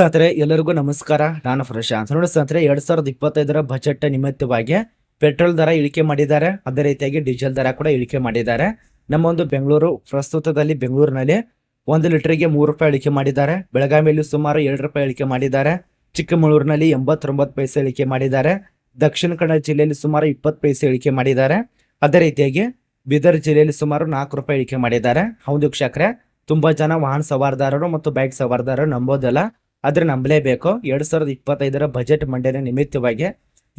ಸ್ನೇಹಿತರೆ, ಎಲ್ಲರಿಗೂ ನಮಸ್ಕಾರ. ನಾನು ಪ್ರಶಾಂತ್. ನೋಡಿ ಸ್ನೇಹಿತರೆ, ಎರಡ್ ಸಾವಿರದ ಇಪ್ಪತ್ತೈದರ ಬಜೆಟ್ ನಿಮಿತ್ತವಾಗಿ ಪೆಟ್ರೋಲ್ ದರ ಇಳಿಕೆ ಮಾಡಿದ್ದಾರೆ. ಅದೇ ರೀತಿಯಾಗಿ ಡೀಸೆಲ್ ದರ ಕೂಡ ಇಳಿಕೆ ಮಾಡಿದ್ದಾರೆ. ನಮ್ಮ ಒಂದು ಬೆಂಗಳೂರು, ಪ್ರಸ್ತುತದಲ್ಲಿ ಬೆಂಗಳೂರಿನಲ್ಲಿ ಒಂದು ಲೀಟರ್ಗೆ ಮೂರು ರೂಪಾಯಿ ಇಳಿಕೆ ಮಾಡಿದ್ದಾರೆ. ಬೆಳಗಾವಿಯಲ್ಲಿ ಸುಮಾರು ಎರಡು ರೂಪಾಯಿ ಇಳಿಕೆ ಮಾಡಿದ್ದಾರೆ. ಚಿಕ್ಕಮಗಳೂರಿನಲ್ಲಿ ಎಂಬತ್ತೊಂಬತ್ತು ಪೈಸೆ ಇಳಿಕೆ ಮಾಡಿದ್ದಾರೆ. ದಕ್ಷಿಣ ಕನ್ನಡ ಜಿಲ್ಲೆಯಲ್ಲಿ ಸುಮಾರು ಇಪ್ಪತ್ತು ಪೈಸೆ ಇಳಿಕೆ ಮಾಡಿದ್ದಾರೆ. ಅದೇ ರೀತಿಯಾಗಿ ಬೀದರ್ ಜಿಲ್ಲೆಯಲ್ಲಿ ಸುಮಾರು ನಾಲ್ಕು ರೂಪಾಯಿ ಇಳಿಕೆ ಮಾಡಿದ್ದಾರೆ. ಹೌದು ವೀಕ್ಷಕರೇ ತುಂಬಾ ಜನ ವಾಹನ ಸವಾರದಾರರು ಮತ್ತು ಬೈಕ್ ಸವಾರದಾರರು ನಂಬೋದಲ್ಲ. ಆದ್ರೆ ನಂಬಲೇಬೇಕು. ಎರಡ್ ಸಾವಿರದ ಇಪ್ಪತ್ತೈದರ ಬಜೆಟ್ ಮಂಡನೆ ನಿಮಿತ್ತವಾಗಿ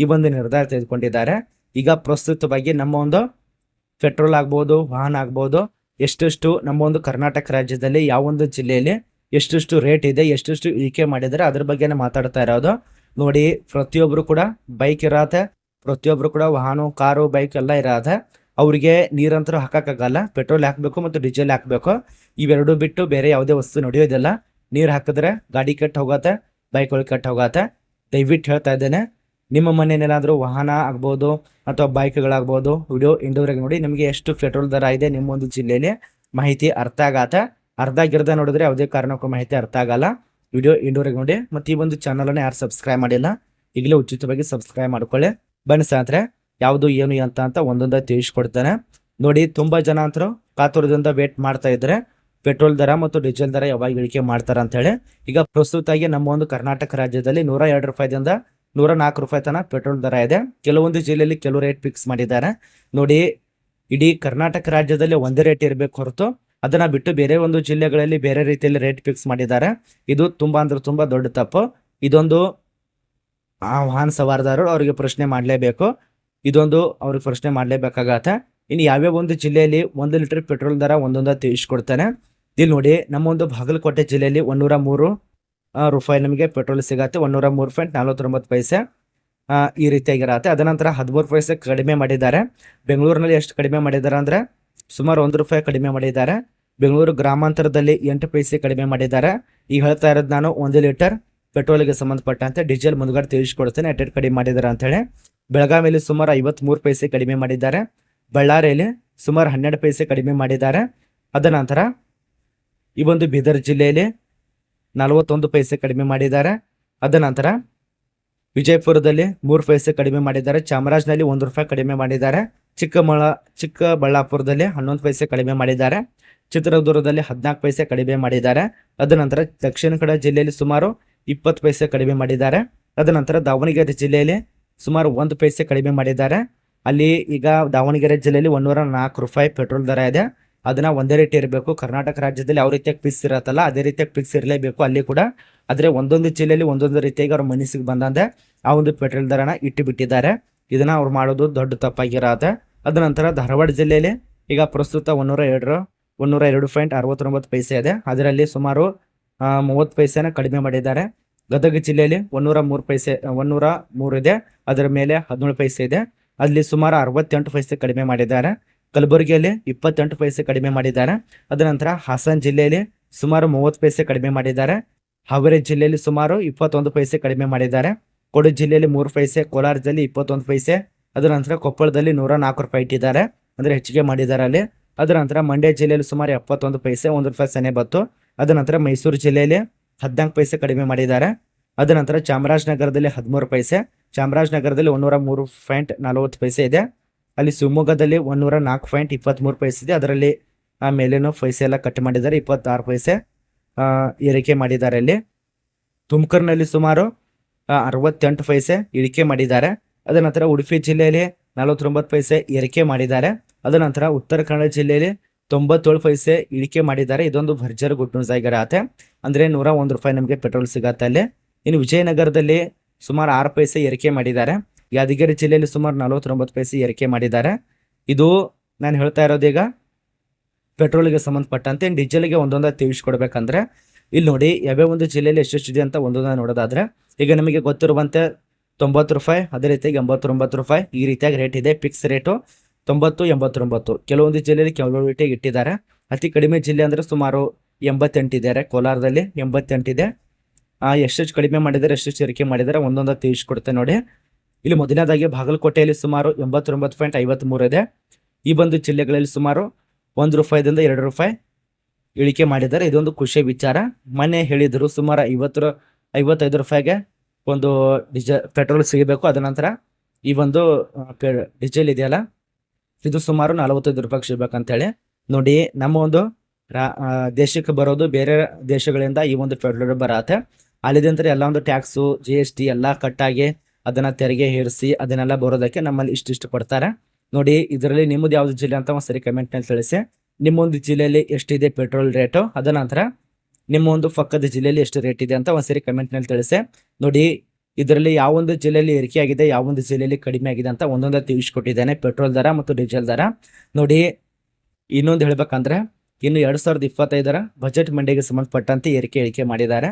ಈ ಒಂದು ನಿರ್ಧಾರ ತೆಗೆದುಕೊಂಡಿದ್ದಾರೆ. ಈಗ ಪ್ರಸ್ತುತವಾಗಿ ನಮ್ಮ ಒಂದು ಪೆಟ್ರೋಲ್ ಆಗ್ಬೋದು, ವಾಹನ ಆಗ್ಬೋದು, ಎಷ್ಟೆಷ್ಟು ನಮ್ಮ ಒಂದು ಕರ್ನಾಟಕ ರಾಜ್ಯದಲ್ಲಿ ಯಾವ ಒಂದು ಜಿಲ್ಲೆಯಲ್ಲಿ ಎಷ್ಟೆಷ್ಟು ರೇಟ್ ಇದೆ, ಎಷ್ಟೆಷ್ಟು ಇಳಿಕೆ ಮಾಡಿದ್ದಾರೆ, ಅದ್ರ ಬಗ್ಗೆನೇ ಮಾತಾಡ್ತಾ ಇರೋದು. ನೋಡಿ ಪ್ರತಿಯೊಬ್ಬರು ಕೂಡ ಬೈಕ್ ಇರತ್ತೆ ಪ್ರತಿಯೊಬ್ಬರು ಕೂಡ ವಾಹನ, ಕಾರು ಬೈಕ್ ಎಲ್ಲ ಇರತ್ತೆ ಅವರಿಗೆ ನೀರಂತರೂ ಹಾಕೋಕ್ಕಾಗಲ್ಲ. ಪೆಟ್ರೋಲ್ ಹಾಕಬೇಕು ಮತ್ತು ಡೀಸೆಲ್ ಹಾಕಬೇಕು. ಇವೆರಡು ಬಿಟ್ಟು ಬೇರೆ ಯಾವುದೇ ವಸ್ತು ನಡೆಯೋದಿಲ್ಲ. ನೀರು ಹಾಕಿದ್ರೆ ಗಾಡಿ ಕೆಟ್ಟ ಹೋಗತ್ತೆ ಬೈಕ್ಗಳು ಕೆಟ್ಟ ಹೋಗತ್ತೆ. ದಯವಿಟ್ಟು ಹೇಳ್ತಾ ಇದ್ದೇನೆ, ನಿಮ್ಮ ಮನೆಯಲ್ಲೇನಾದರೂ ವಾಹನ ಆಗ್ಬೋದು ಅಥವಾ ಬೈಕ್ಗಳಾಗ್ಬೋದು, ವಿಡಿಯೋ ಇಂಡೋವರೆಗೆ ನೋಡಿ, ನಿಮಗೆ ಎಷ್ಟು ಪೆಟ್ರೋಲ್ ದರ ಇದೆ ನಿಮ್ಮ ಒಂದು ಜಿಲ್ಲೆಯಲ್ಲಿ ಮಾಹಿತಿ ಅರ್ಥ ಆಗತ್ತೆ. ಅರ್ಧ ಗಿರ್ದ ನೋಡಿದ್ರೆ ಯಾವುದೇ ಕಾರಣಕ್ಕೂ ಮಾಹಿತಿ ಅರ್ಥ ಆಗಲ್ಲ. ವಿಡಿಯೋ ಇಂಡೋರಿಗೆ ನೋಡಿ, ಮತ್ತು ಈ ಒಂದು ಚಾನಲನ್ನು ಯಾರು ಸಬ್ಸ್ಕ್ರೈಬ್ ಮಾಡಿಲ್ಲ, ಈಗಲೇ ಉಚಿತವಾಗಿ ಸಬ್ಸ್ಕ್ರೈಬ್ ಮಾಡ್ಕೊಳ್ಳಿ. ಬನ್ನಿ ಸಾಂತ್ರೆ ಯಾವುದು ಏನು ಅಂತ ಅಂತ ಒಂದೊಂದ ತಿಳಿಸ್ಕೊಡ್ತಾನೆ. ನೋಡಿ, ತುಂಬಾ ಜನ ಅಂತರು ಕಾತುರದಿಂದ ವೇಟ್ ಮಾಡ್ತಾ ಇದ್ರೆ ಪೆಟ್ರೋಲ್ ದರ ಮತ್ತು ಡೀಸೆಲ್ ದರ ಯಾವಾಗ ಇಳಿಕೆ ಮಾಡ್ತಾರ ಅಂತ ಹೇಳಿ, ಈಗ ಪ್ರಸ್ತುತಾಗಿ ನಮ್ಮ ಒಂದು ಕರ್ನಾಟಕ ರಾಜ್ಯದಲ್ಲಿ ನೂರ ಎರಡು ರೂಪಾಯಿದಿಂದ ನೂರ ನಾಲ್ಕು ರೂಪಾಯಿ ತನಕ ಪೆಟ್ರೋಲ್ ದರ ಇದೆ. ಕೆಲವೊಂದು ಜಿಲ್ಲೆಯಲ್ಲಿ ಕೆಲವು ರೇಟ್ ಫಿಕ್ಸ್ ಮಾಡಿದ್ದಾರೆ. ನೋಡಿ, ಇಡೀ ಕರ್ನಾಟಕ ರಾಜ್ಯದಲ್ಲಿ ಒಂದೇ ರೇಟ್ ಇರಬೇಕು ಹೊರತು ಅದನ್ನ ಬಿಟ್ಟು ಬೇರೆ ಒಂದು ಜಿಲ್ಲೆಗಳಲ್ಲಿ ಬೇರೆ ರೀತಿಯಲ್ಲಿ ರೇಟ್ ಫಿಕ್ಸ್ ಮಾಡಿದ್ದಾರೆ. ಇದು ತುಂಬಾ ಅಂದ್ರೆ ತುಂಬಾ ದೊಡ್ಡ ತಪ್ಪು. ಇದೊಂದು ಆ ವಾಹನ ಸವಾರದಾರರು ಅವರಿಗೆ ಪ್ರಶ್ನೆ ಮಾಡಲೇಬೇಕು. ಇದೊಂದು ಅವ್ರಿಗೆ ಪ್ರಶ್ನೆ ಮಾಡಲೇಬೇಕಾಗತ್ತೆ. ಇನ್ನು ಯಾವ್ಯಾವ ಒಂದು ಜಿಲ್ಲೆಯಲ್ಲಿ ಒಂದು ಲೀಟರ್ ಪೆಟ್ರೋಲ್ ದರ ಒಂದೊಂದ ತಿಳಿಸ್ಕೊಡ್ತಾನೆ. ಇಲ್ಲಿ ನೋಡಿ, ನಮ್ಮ ಒಂದು ಬಾಗಲಕೋಟೆ ಜಿಲ್ಲೆಯಲ್ಲಿ ಒಂದೂರ ಮೂರು ರೂಪಾಯಿ ನಮಗೆ ಪೆಟ್ರೋಲ್ ಸಿಗತ್ತೆ. ಒಂದೂರ ಮೂರು ಪಾಯಿಂಟ್ ನಲವತ್ತೊಂಬತ್ತು ಪೈಸೆ ಈ ರೀತಿಯಾಗಿರತ್ತೆ. ಅದನಂತರ ಹದಿಮೂರು ಪೈಸೆ ಕಡಿಮೆ ಮಾಡಿದ್ದಾರೆ. ಬೆಂಗಳೂರಿನಲ್ಲಿ ಎಷ್ಟು ಕಡಿಮೆ ಮಾಡಿದ್ದಾರೆ ಅಂದ್ರೆ ಸುಮಾರು ಒಂದು ರೂಪಾಯಿ ಕಡಿಮೆ ಮಾಡಿದ್ದಾರೆ. ಬೆಂಗಳೂರು ಗ್ರಾಮಾಂತರದಲ್ಲಿ ಎಂಟು ಪೈಸೆ ಕಡಿಮೆ ಮಾಡಿದ್ದಾರೆ. ಈಗ ಹೇಳ್ತಾ ಇರೋದು ನಾನು ಒಂದು ಲೀಟರ್ ಪೆಟ್ರೋಲ್ಗೆ ಸಂಬಂಧಪಟ್ಟಂತೆ ಡೀಸೆಲ್ ಮುಂದ್ಗಡೆ ತಿಳಿಸ್ಕೊಡ್ತೇನೆ. ಎಟ್ ಕಡಿಮೆ ಮಾಡಿದ್ದಾರೆ ಅಂತೇಳಿ. ಬೆಳಗಾವಿಯಲ್ಲಿ ಸುಮಾರು ಐವತ್ಮೂರು ಪೈಸೆ ಕಡಿಮೆ ಮಾಡಿದ್ದಾರೆ. ಬಳ್ಳಾರಿಯಲ್ಲಿ ಸುಮಾರು ಹನ್ನೆರಡು ಪೈಸೆ ಕಡಿಮೆ ಮಾಡಿದ್ದಾರೆ. ಅದ ನಂತರ ಈ ಒಂದು ಬೀದರ್ ಜಿಲ್ಲೆಯಲ್ಲಿ ನಲವತ್ತೊಂದು ಪೈಸೆ ಕಡಿಮೆ ಮಾಡಿದ್ದಾರೆ. ಅದ ನಂತರ ವಿಜಯಪುರದಲ್ಲಿ ಮೂರು ಪೈಸೆ ಕಡಿಮೆ ಮಾಡಿದ್ದಾರೆ. ಚಾಮರಾಜನಲ್ಲಿ ಒಂದು ರೂಪಾಯಿ ಕಡಿಮೆ ಮಾಡಿದ್ದಾರೆ. ಚಿಕ್ಕಮಳ, ಚಿಕ್ಕಬಳ್ಳಾಪುರದಲ್ಲಿ ಹನ್ನೊಂದು ಪೈಸೆ ಕಡಿಮೆ ಮಾಡಿದ್ದಾರೆ. ಚಿತ್ರದುರ್ಗದಲ್ಲಿ ಹದಿನಾಲ್ಕು ಪೈಸೆ ಕಡಿಮೆ ಮಾಡಿದ್ದಾರೆ. ಅದ ನಂತರ ದಕ್ಷಿಣ ಕನ್ನಡ ಜಿಲ್ಲೆಯಲ್ಲಿ ಸುಮಾರು ಇಪ್ಪತ್ತು ಪೈಸೆ ಕಡಿಮೆ ಮಾಡಿದ್ದಾರೆ. ಅದ ನಂತರ ದಾವಣಗೆರೆ ಜಿಲ್ಲೆಯಲ್ಲಿ ಸುಮಾರು ಒಂದು ಪೈಸೆ ಕಡಿಮೆ ಮಾಡಿದ್ದಾರೆ. ಅಲ್ಲಿ ಈಗ ದಾವಣಗೆರೆ ಜಿಲ್ಲೆಯಲ್ಲಿ ಒಂದೂರ ನಾಲ್ಕು ರೂಪಾಯಿ ಪೆಟ್ರೋಲ್ ದರ ಇದೆ. ಅದನ್ನ ಒಂದೇ ರೀತಿ ಇರಬೇಕು. ಕರ್ನಾಟಕ ರಾಜ್ಯದಲ್ಲಿ ಯಾವ ರೀತಿಯಾಗಿ ಫಿಕ್ಸ್ ಇರತ್ತಲ್ಲ, ಅದೇ ರೀತಿಯಾಗಿ ಫಿಕ್ಸ್ ಇರಲೇಬೇಕು. ಅಲ್ಲಿ ಕೂಡ ಆದ್ರೆ ಒಂದೊಂದು ಜಿಲ್ಲೆಯಲ್ಲಿ ಒಂದೊಂದು ರೀತಿಯಾಗಿ ಅವ್ರ ಮನಸ್ಸಿಗೆ ಬಂದಂತೆ ಆ ಒಂದು ಪೆಟ್ರೋಲ್ ದರನ ಇಟ್ಟು ಬಿಟ್ಟಿದ್ದಾರೆ ಇದನ್ನ ಅವ್ರು ಮಾಡೋದು ದೊಡ್ಡ ತಪ್ಪಾಗಿರತ್ತೆ. ಅದ ನಂತರ ಧಾರವಾಡ ಜಿಲ್ಲೆಯಲ್ಲಿ ಈಗ ಪ್ರಸ್ತುತ ಒಂದೂರ ಎರಡರ ಒಂದೂರ ಎರಡು ಪಾಯಿಂಟ್ ಅರವತ್ತೊಂಬತ್ತು ಪೈಸೆ ಇದೆ. ಅದರಲ್ಲಿ ಸುಮಾರು ಮೂವತ್ತು ಪೈಸೆನ ಕಡಿಮೆ ಮಾಡಿದ್ದಾರೆ. ಗದಗ ಜಿಲ್ಲೆಯಲ್ಲಿ ಒಂದೂರ ಮೂರು ಪೈಸೆ ಒಂದೂರ ಮೂರು ಇದೆ. ಅದರ ಮೇಲೆ ಹದಿನೇಳು ಪೈಸೆ ಇದೆ. ಅಲ್ಲಿ ಸುಮಾರು ಅರವತ್ತೆಂಟು ಪೈಸೆ ಕಡಿಮೆ ಮಾಡಿದ್ದಾರೆ. ಕಲಬುರಗಿಯಲ್ಲಿ ಇಪ್ಪತ್ತೆಂಟು ಪೈಸೆ ಕಡಿಮೆ ಮಾಡಿದ್ದಾರೆ. ಅದ ನಂತರ ಹಾಸನ್ ಜಿಲ್ಲೆಯಲ್ಲಿ ಸುಮಾರು ಮೂವತ್ತು ಪೈಸೆ ಕಡಿಮೆ ಮಾಡಿದ್ದಾರೆ. ಹಾವೇರಿ ಜಿಲ್ಲೆಯಲ್ಲಿ ಸುಮಾರು ಇಪ್ಪತ್ತೊಂದು ಪೈಸೆ ಕಡಿಮೆ ಮಾಡಿದ್ದಾರೆ. ಕೊಡಗು ಜಿಲ್ಲೆಯಲ್ಲಿ ಮೂರು ಪೈಸೆ, ಕೋಲಾರದಲ್ಲಿ ಇಪ್ಪತ್ತೊಂದು ಪೈಸೆ ಅದರ ನಂತರ ಕೊಪ್ಪಳದಲ್ಲಿ ನೂರ ನಾಲ್ಕು ರೂಪಾಯಿ ಇಟ್ಟಿದ್ದಾರೆ. ಅಂದರೆ ಹೆಚ್ಚಿಗೆ ಮಾಡಿದ್ದಾರೆ ಅಲ್ಲಿ. ಅದರ ನಂತರ ಮಂಡ್ಯ ಜಿಲ್ಲೆಯಲ್ಲಿ ಸುಮಾರು ಎಪ್ಪತ್ತೊಂದು ಪೈಸೆ, ಒಂದು ರೂಪಾಯಿ ಸೆನೆ ಬತ್ತು ಅದರ ನಂತರ ಮೈಸೂರು ಜಿಲ್ಲೆಯಲ್ಲಿ ಹದಿನಾಲ್ಕು ಪೈಸೆ ಕಡಿಮೆ ಮಾಡಿದ್ದಾರೆ. ಅದರ ನಂತರ ಚಾಮರಾಜನಗರದಲ್ಲಿ ಹದಿಮೂರು ಪೈಸೆ, ಚಾಮರಾಜನಗರದಲ್ಲಿ ಒಂದೂರ ಮೂರು ಪಾಯಿಂಟ್ ನಲವತ್ತು ಪೈಸೆ ಇದೆ. ಅಲ್ಲಿ ಶಿವಮೊಗ್ಗದಲ್ಲಿ ಒಂದೂರ ನಾಲ್ಕು ಪಾಯಿಂಟ್ ಇಪ್ಪತ್ತ್ಮೂರು ಪೈಸೆ ಇದೆ. ಅದರಲ್ಲಿ, ಆ, ಮೇಲೇನೋ ಪೈಸೆ ಎಲ್ಲ ಕಟ್ ಮಾಡಿದ್ದಾರೆ. ಇಪ್ಪತ್ತಾರು ಪೈಸೆ ಏರಿಕೆ ಮಾಡಿದ್ದಾರೆ ಅಲ್ಲಿ. ತುಮಕೂರಿನಲ್ಲಿ ಸುಮಾರು ಅರವತ್ತೆಂಟು ಪೈಸೆ ಇಳಿಕೆ ಮಾಡಿದ್ದಾರೆ. ಅದ ನಂತರ ಉಡುಪಿ ಜಿಲ್ಲೆಯಲ್ಲಿ ನಲವತ್ತೊಂಬತ್ತು ಪೈಸೆ ಏರಿಕೆ ಮಾಡಿದ್ದಾರೆ. ಅದ ನಂತರ ಉತ್ತರ ಕನ್ನಡ ಜಿಲ್ಲೆಯಲ್ಲಿ ತೊಂಬತ್ತೇಳು ಪೈಸೆ ಇಳಿಕೆ ಮಾಡಿದ್ದಾರೆ. ಇದೊಂದು ಭರ್ಜರ್ ಗುಡ್ ನ್ಯೂಸ್ ಆಗಿರತ್ತೆ ಅಂದರೆ ನೂರ ರೂಪಾಯಿ ನಮಗೆ ಪೆಟ್ರೋಲ್ ಸಿಗತ್ತೆ ಅಲ್ಲಿ. ಇನ್ನು ವಿಜಯನಗರದಲ್ಲಿ ಸುಮಾರು ಆರು ಪೈಸೆ ಏರಿಕೆ ಮಾಡಿದ್ದಾರೆ. ಯಾದಗಿರಿ ಜಿಲ್ಲೆಯಲ್ಲಿ ಸುಮಾರು ನಲವತ್ತೊಂಬತ್ತು ಪೈಸೆ ಏರಿಕೆ ಮಾಡಿದ್ದಾರೆ. ಇದು ನಾನು ಹೇಳ್ತಾ ಇರೋದೀಗ ಪೆಟ್ರೋಲ್ಗೆ ಸಂಬಂಧಪಟ್ಟಂತೆ ಡೀಸೆಲ್ಗೆ ಒಂದೊಂದ ತಿಳಿಸ್ಕೊಡ್ಬೇಕಂದ್ರೆ ಇಲ್ಲಿ ನೋಡಿ ಯಾವ್ಯಾವ ಒಂದು ಜಿಲ್ಲೆಯಲ್ಲಿ ಎಷ್ಟೆಷ್ಟಿದೆ ಅಂತ ಒಂದೊಂದ ನೋಡೋದಾದ್ರೆ ಈಗ ನಿಮಗೆ ಗೊತ್ತಿರುವಂತೆ ತೊಂಬತ್ತು ರೂಪಾಯಿ, ಅದೇ ರೀತಿಯಾಗಿ ಎಂಬತ್ತೊಂಬತ್ತು ರೂಪಾಯಿ ಈ ರೀತಿಯಾಗಿ ರೇಟ್ ಇದೆ ಫಿಕ್ಸ್ ರೇಟು ತೊಂಬತ್ತು, ಎಂಬತ್ತೊಂಬತ್ತು. ಕೆಲವೊಂದು ಜಿಲ್ಲೆಯಲ್ಲಿ ಕೆಲವು ರೇಟಿಗೆ ಇಟ್ಟಿದ್ದಾರೆ. ಅತಿ ಕಡಿಮೆ ಜಿಲ್ಲೆ ಅಂದರೆ ಸುಮಾರು ಎಂಬತ್ತೆಂಟಿದ್ದಾರೆ ಕೋಲಾರದಲ್ಲಿ ಎಂಬತ್ತೆಂಟಿದೆ ಎಷ್ಟೆಷ್ಟು ಕಡಿಮೆ ಮಾಡಿದ್ದಾರೆ ಎಷ್ಟೆಷ್ಟು ಏರಿಕೆ ಮಾಡಿದ್ದಾರೆ ಒಂದೊಂದು ತಿಳಿಸ್ಕೊಡ್ತೆ ನೋಡಿ. ಇಲ್ಲಿ ಮೊದಲನೇದಾಗಿ ಬಾಗಲಕೋಟೆಯಲ್ಲಿ ಸುಮಾರು ಎಂಬತ್ತೊಂಬತ್ತು ಪಾಯಿಂಟ್ ಐವತ್ತ್ಮೂರು ಇದೆ. ಈ ಒಂದು ಜಿಲ್ಲೆಗಳಲ್ಲಿ ಸುಮಾರು ಒಂದು ರೂಪಾಯಿದಿಂದ ಎರಡು ರೂಪಾಯಿ ಇಳಿಕೆ ಮಾಡಿದ್ದಾರೆ. ಇದೊಂದು ಖುಷಿ ವಿಚಾರ. ಮೊನ್ನೆ ಹೇಳಿದ್ರು ಸುಮಾರು ಐವತ್ತರ, ಐವತ್ತೈದು ರೂಪಾಯಿಗೆ ಒಂದು ಡಿಜ, ಪೆಟ್ರೋಲ್ ಸಿಗಬೇಕು. ಅದ ನಂತರ ಈ ಒಂದು ಡೀಸೆಲ್ ಇದೆಯಲ್ಲ, ಇದು ಸುಮಾರು ನಲವತ್ತೈದು ರೂಪಾಯಿಗೆ ಸಿಗ್ಬೇಕಂತೇಳಿ ನೋಡಿ, ನಮ್ಮ ಒಂದು ದೇಶಕ್ಕೆ ಬರೋದು ಬೇರೆ ದೇಶಗಳಿಂದ ಈ ಒಂದು ಪೆಟ್ರೋಲ್ ಬರತ್ತೆ. ಅಲ್ಲಿದಂತರ ಎಲ್ಲ ಒಂದು ಟ್ಯಾಕ್ಸು, ಜಿ ಎಸ್ ಟಿ ಎಲ್ಲ ಕಟ್ಟಾಗಿ ಅದನ್ನ ತೆರಿಗೆ ಹೇರಿಸಿ ಅದನ್ನೆಲ್ಲ ಬರೋದಕ್ಕೆ ನಮ್ಮಲ್ಲಿ ಇಷ್ಟಿಷ್ಟು ಕೊಡ್ತಾರೆ ನೋಡಿ, ಇದರಲ್ಲಿ ನಿಮ್ಮದು ಯಾವ್ದು ಜಿಲ್ಲೆ ಅಂತ ಒಂದ್ಸರಿ ಕಮೆಂಟ್ನಲ್ಲಿ ತಿಳಿಸಿ. ನಿಮ್ಮೊಂದು ಜಿಲ್ಲೆಯಲ್ಲಿ ಎಷ್ಟಿದೆ ಪೆಟ್ರೋಲ್ ರೇಟು ಅದ ನಂತರ ನಿಮ್ಮ ಒಂದು ಪಕ್ಕದ ಜಿಲ್ಲೆಯಲ್ಲಿ ಎಷ್ಟು ರೇಟ್ ಇದೆ ಅಂತ ಒಂದ್ಸರಿ ಕಮೆಂಟ್ನಲ್ಲಿ ತಿಳಿಸಿ. ನೋಡಿ, ಇದರಲ್ಲಿ ಯಾವೊಂದು ಜಿಲ್ಲೆಯಲ್ಲಿ ಏರಿಕೆ ಆಗಿದೆ ಯಾವೊಂದು ಜಿಲ್ಲೆಯಲ್ಲಿ ಕಡಿಮೆ ಆಗಿದೆ ಅಂತ ಒಂದೊಂದ ತಿಳಿಸ್ಕೊಟ್ಟಿದ್ದೇನೆ. ಪೆಟ್ರೋಲ್ ದರ ಮತ್ತು ಡೀಸೆಲ್ ದರ. ನೋಡಿ, ಇನ್ನೊಂದು ಹೇಳ್ಬೇಕಂದ್ರೆ ಇನ್ನು ಎರಡ್ ಸಾವಿರದ ಇಪ್ಪತ್ತೈದರ ಬಜೆಟ್ ಮಂಡಿಗೆ ಸಂಬಂಧಪಟ್ಟಂತೆ ಏರಿಕೆ ಇಳಿಕೆ ಮಾಡಿದ್ದಾರೆ.